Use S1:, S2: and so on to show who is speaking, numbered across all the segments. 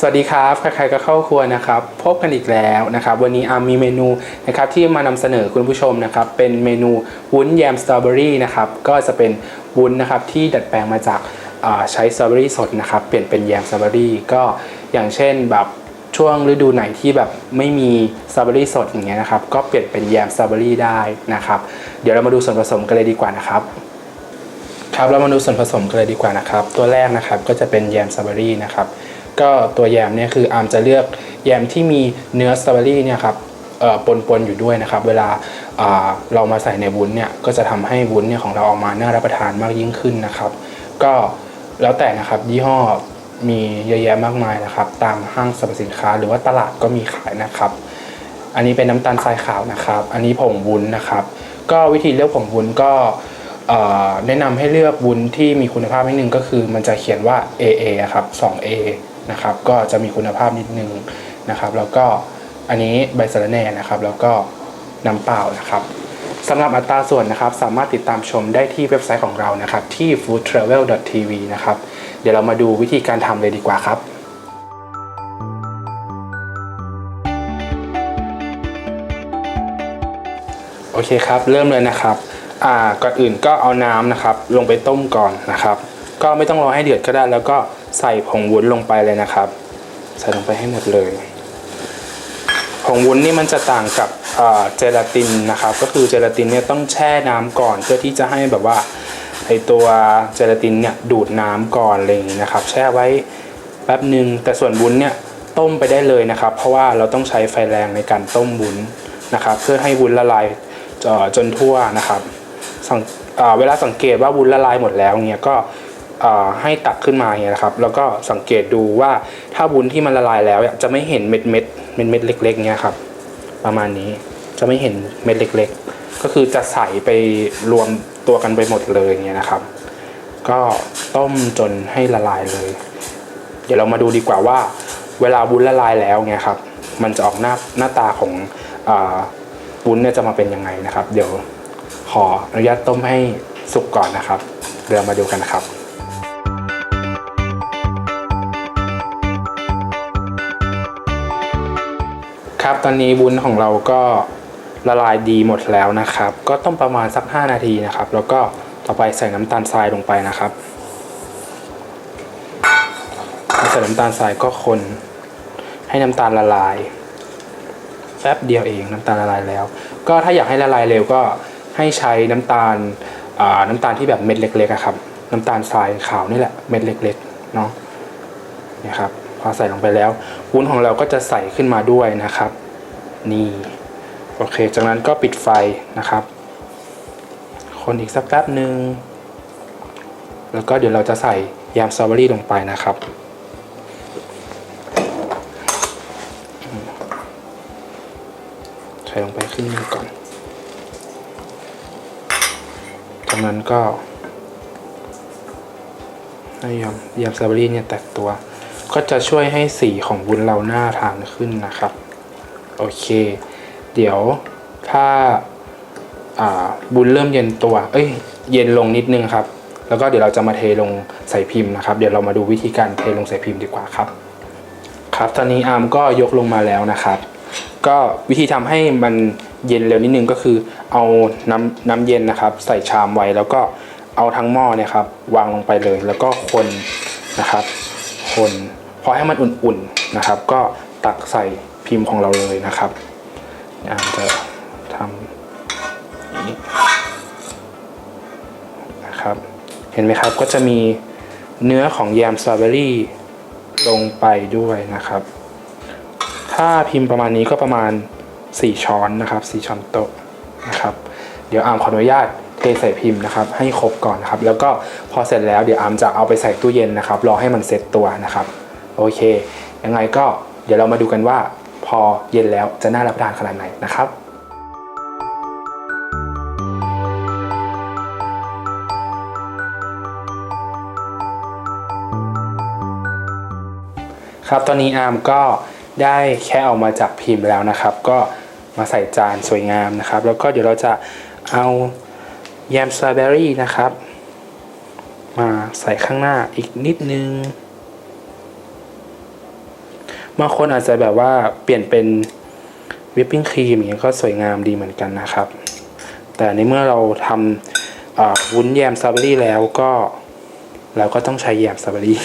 S1: สวัสดีครับใครๆก็เข้าครัวนะครับพบกันอีกแล้วนะครับ วันนี้อามีเมนูนะครับที่มานำเสนอคุณผู้ชมนะครับ เป็นเมนูวุ้นแยมสตรอเบอรี่นะครับก็จะเป็นวุ้นนะครับที่ดัดแปลงมาจากใช้สตรอเบอรี่สดนะครับเปลี่ยนเป็นแยมสตรอเบอรี่ก็อย่างเช่นแบบช่วงฤดูไหนที่แบบไม่มีสตรอเบอรี่สดอย่างเงี้ยนะครับก็เปลี่ยนเป็นแยมสตรอเบอรี่ได้นะครับเดี๋ยวเรามาดูส่วนผสมกันเลยดีกว่านะครับครับเรามาดูส่วนผสมกันเลยดีกว่านะครับ ตัวแรกนะครับก็จะเป็นแยมสตรอเบอรี่นะครับ ก็ตัวแยมเนี่ยคืออาร์มจะเลือกแยมที่มีเนื้อสตรอเบอรี่เนี่ยครับเอ่อปนๆอยู่ด้วยนะครับ เวลาเรามาใส่ในวุ้นเนี่ยก็จะทำให้วุ้นเนี่ยของเราออกมาน่ารับประทานมากยิ่งขึ้นนะครับ ก็แล้วแต่นะครับยี่ห้อมีเยอะแยะมากมายนะครับ ตามห้างสรรพสินค้าหรือว่าตลาดก็มีขายนะครับ อันนี้เป็นน้ำตาลทรายขาวนะครับ อันนี้ผงวุ้นนะครับ ก็วิธีเลือกผงวุ้นก็แนะนำให้เลือกวุ้นที่มีคุณภาพนิดนึงก็คือมันจะเขียนว่า AA ครับ 2A นะครับ ก็จะมีคุณภาพนิดนึงนะครับ แล้วก็อันนี้ใบสะระแหน่นะครับ แล้วก็น้ำเปล่านะครับสำหรับอัตราส่วนนะครับ สามารถติดตามชมได้ที่เว็บไซต์ของเรานะครับ ที่ foodtravel.tv นะครับ เดี๋ยวเรามาดูวิธีการทำเลยดีกว่าครับโอเคครับ เริ่มเลยนะครับอ่าก่อนอื่นก็เอาน้ำนะครับ ลงไปต้มก่อนนะครับ ก็ไม่ต้องรอให้เดือดก็ได้แล้วก็ ใส่ผงวุ้นลงไปเลยนะครับ ใส่ลงไปให้หมดเลยผงวุ้นนี่มันจะต่างกับเจลาตินนะครับ ก็คือเจลาตินเนี่ยต้องแช่น้ำก่อนเพื่อที่จะให้แบบว่าไอตัวเจลาตินเนี่ยดูดน้ำก่อนอะไรอย่างนี้นะครับ แช่ไว้แป๊บหนึ่งแต่ส่วนวุ้นเนี่ยต้มไปได้เลยนะครับ เพราะว่าเราต้องใช้ไฟแรงในการต้มวุ้นนะครับ เพื่อให้วุ้นละลายจนทั่วนะครับเวลาสังเกตว่าวุ้นละลายหมดแล้วเนี่ยก็ ให้ตักขึ้นมาเนี่ยนะครับ แล้วก็สังเกตดูว่าถ้าวุ้นที่มันละลายแล้วเนี่ยจะไม่เห็นเม็ดเม็ดเม็ดเม็ดเล็กๆเนี่ยครับ ประมาณนี้จะไม่เห็นเม็ดเล็ก ๆ ก็คือจะใส่ไปรวมตัวกันไปหมดเลยเนี่ยนะครับ ก็ต้มจนให้ละลายเลย เดี๋ยวเรามาดูดีกว่าว่า เวลาวุ้นละลายแล้วเนี่ยครับ มันจะออกหน้าหน้าตาของวุ้นเนี่ยจะมาเป็นยังไงนะครับ เดี๋ยวขออนุญาตต้มให้สุกก่อนนะครับ เดี๋ยวเรามาดูกันนะครับ ครับ ตอนนี้วุ้นของเราก็ละลายดีหมดแล้วนะครับ ก็ต้มประมาณสัก 5 นาทีนะครับ แล้วก็ต่อไปใส่น้ำตาลทรายลงไปนะครับใส่น้ำตาลทรายก็คน ให้น้ำตาลละลายแป๊บเดียวเองน้ำตาลละลายแล้ว ก็ถ้าอยากให้ละลายเร็วก็ให้ใช้น้ำตาลน้ำตาลที่แบบเม็ดเล็กๆครับ น้ำตาลทรายขาวนี่แหละเม็ดเล็กๆเนาะนี่ครับ พอใส่ลงไปแล้ววุ้นของเราก็จะใส่ขึ้นมาด้วยนะครับ นี่โอเค จากนั้นก็ปิดไฟนะครับ คนอีกสักแป๊บหนึ่งแล้วก็เดี๋ยวเราจะใส่ยามสตรอเบอรี่ลงไปนะครับใส่ลงไปครึ่งหนึงก่อน จากนั้นก็ให้ยำยำสตรอเบอรี่เนี่ยแตกตัว ก็จะช่วยให้สีของวุ้นเราหน่าทานขึ้นนะครับ โอเค เดี๋ยวถ้าอ่าบุญเริ่มเย็นตัว เอ้ย เย็นลงนิดนึงครับ แล้วก็เดี๋ยวเราจะมาเทลงใส่พิมพ์นะครับ เดี๋ยวเรามาดูวิธีการเทลงใส่พิมพ์ดีกว่าครับ ครับ ตอนนี้อาร์มก็ยกลงมาแล้วนะครับ ก็วิธีทำให้มันเย็นเร็วนิดนึงก็คือ เอาน้ำน้ำเย็นนะครับ ใส่ชามไว้แล้วก็เอาทั้งหม้อเนี่ยครับวางลงไปเลย แล้วก็คนนะครับ คน พอให้มันอุ่นๆนะครับ ก็ตักใส่พิมพ์ของเราเลยนะครับอาร์มจะทำนี้นะครับ เห็นไหมครับก็จะมีเนื้อของแยมสตรอเบอรี่ลงไปด้วยนะครับ ถ้าพิมพ์ประมาณนี้ก็ประมาณ 4 ช้อนนะครับ 4 ช้อนโต๊ะนะครับ เดี๋ยวอามขออนุญาต ใส่พิมพ์นะครับให้ครบก่อนนะครับแล้วก็พอเสร็จแล้วเดี๋ยวอาร์มจะเอาไปใส่ตู้เย็นนะครับรอให้มันเซ็ตตัวนะครับโอเค ยังไงก็เดี๋ยวเรามาดูกันว่าพอเย็นแล้วจะน่ารับประทานขนาดไหนนะครับครับตอนนี้อาร์มก็ได้แค่เอามาจากพิมพ์แล้วนะครับ ก็มาใส่จานสวยงามนะครับ แล้วก็เดี๋ยวเราจะเอา แยมสตรอเบอรี่นะครับ มาใส่ข้างหน้าอีกนิดนึงบางคนอาจจะแบบว่าเปลี่ยนเป็นวิปปิ้งครีมอย่างเงี้ยก็สวยงามดีเหมือนกันนะครับ แต่ในเมื่อเราทำวุ้นแยมสตรอเบอรี่แล้วก็เราก็ต้องใช้แยมสตรอเบอรี่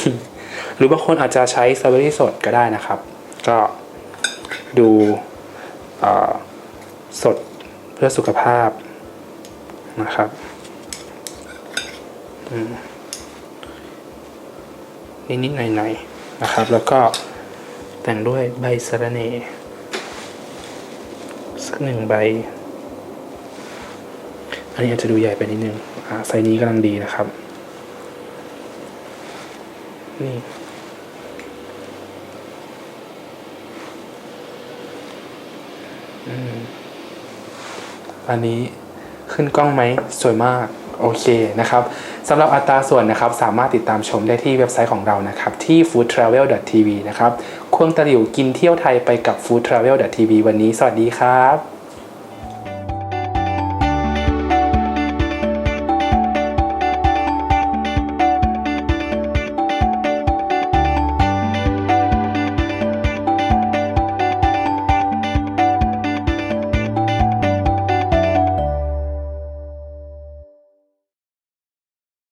S1: หรือบางคนอาจจะใช้สตรอเบอรี่สดก็ได้นะครับ ก็ดูสดเพื่อสุขภาพ นะครับอืมนิดๆหน่อยๆนะครับ แล้วก็แต่งด้วยใบสะระเนสักหนึ่งใบ อันนี้อาจจะดูใหญ่ไปนิดนึงอ่าไซส์นี้กำลังดีนะครับ นี่อืมอันนี้ ขึ้นกล้องไหมสวยมากโอเคนะครับสำหรับอัตราส่วนนะครับสามารถติดตามชมได้ที่เว็บไซต์ของเรานะครับที่ foodtravel.tv นะครับควงตะหลิวกินเที่ยวไทยไปกับ foodtravel.tv วันนี้สวัสดีครับ